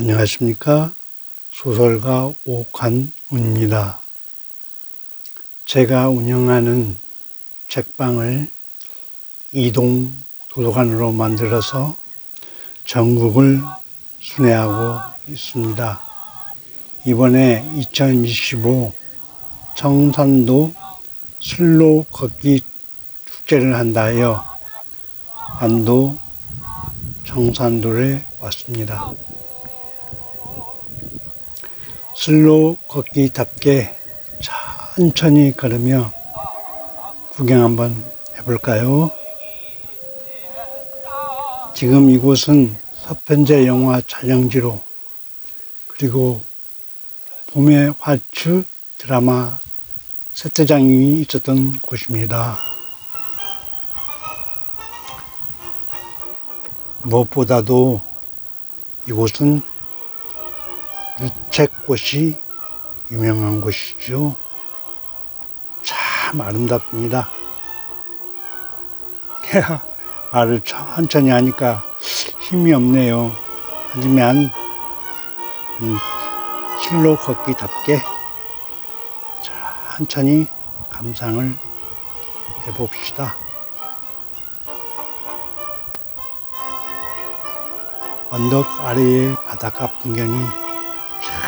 안녕하십니까. 소설가 오관운입니다. 제가 운영하는 책방을 이동 도서관으로 만들어서 전국을 순회하고 있습니다. 이번에 2025 청산도 슬로 걷기 축제를 한다 하여 안도 청산도에 왔습니다. 슬로 걷기답게 천천히 걸으며 구경 한번 해볼까요? 지금 이곳은 서편제 영화 촬영지로 그리고 봄의 화추 드라마 세트장이 있었던 곳입니다. 무엇보다도 이곳은 유채꽃이 유명한 곳이죠. 참 아름답습니다. 말을 천천히 하니까 힘이 없네요. 하지만 음, 실로 걷기답게 천천히 감상을 해봅시다. 언덕 아래의 바닷가 풍경이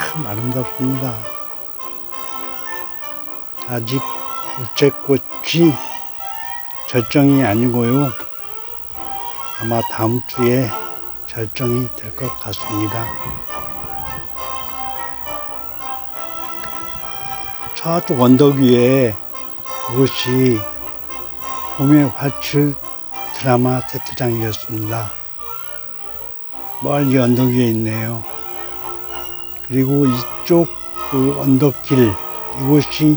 참 아름답습니다. 아직 우체꽃이 절정이 아니고요. 아마 다음 주에 절정이 될 것 같습니다. 저쪽 언덕 위에 그것이 봄의 화출 드라마 세트장이었습니다. 멀리 언덕 위에 있네요. 그리고 이쪽 그 언덕길, 이곳이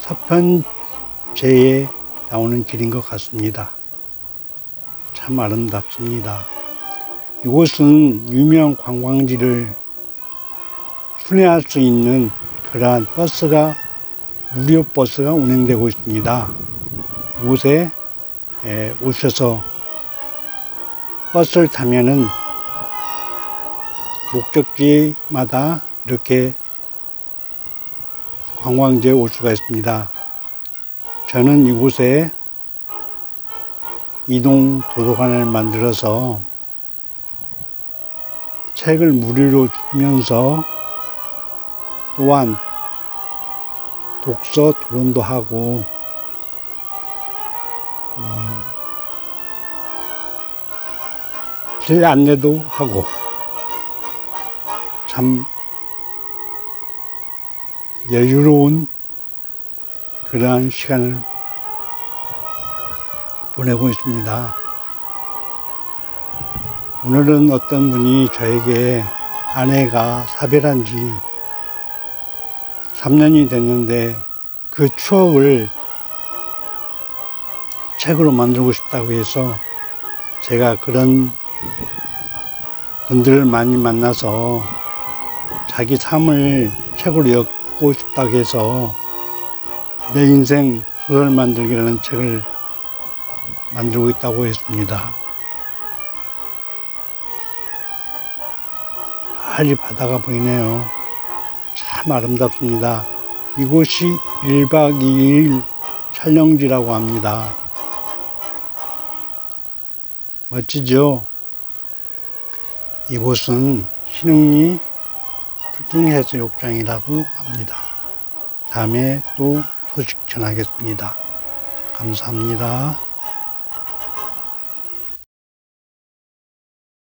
서편제에 나오는 길인 것 같습니다. 참 아름답습니다. 이곳은 유명 관광지를 순회할 수 있는 그러한 버스가, 무료 버스가 운행되고 있습니다. 이곳에 에, 오셔서 버스를 타면은 목적지마다 이렇게 관광지에 올 수가 있습니다. 저는 이곳에 이동 도서관을 만들어서 책을 무료로 주면서 또한 독서 토론도 하고 음, 길 안내도 하고 참 여유로운 그러한 시간을 보내고 있습니다. 오늘은 어떤 분이 저에게 아내가 사별한 지 3년이 됐는데 그 추억을 책으로 만들고 싶다고 해서 제가 그런 분들을 많이 만나서 자기 삶을 책으로 엮고 싶다고 해서 내 인생 소설 만들기라는 책을 만들고 있다고 했습니다. 빨리 바다가 보이네요. 참 아름답습니다. 이곳이 1박 2일 촬영지라고 합니다. 멋지죠? 이곳은 신흥리 풀등해수욕장이라고 합니다. 다음에 또 소식 전하겠습니다. 감사합니다.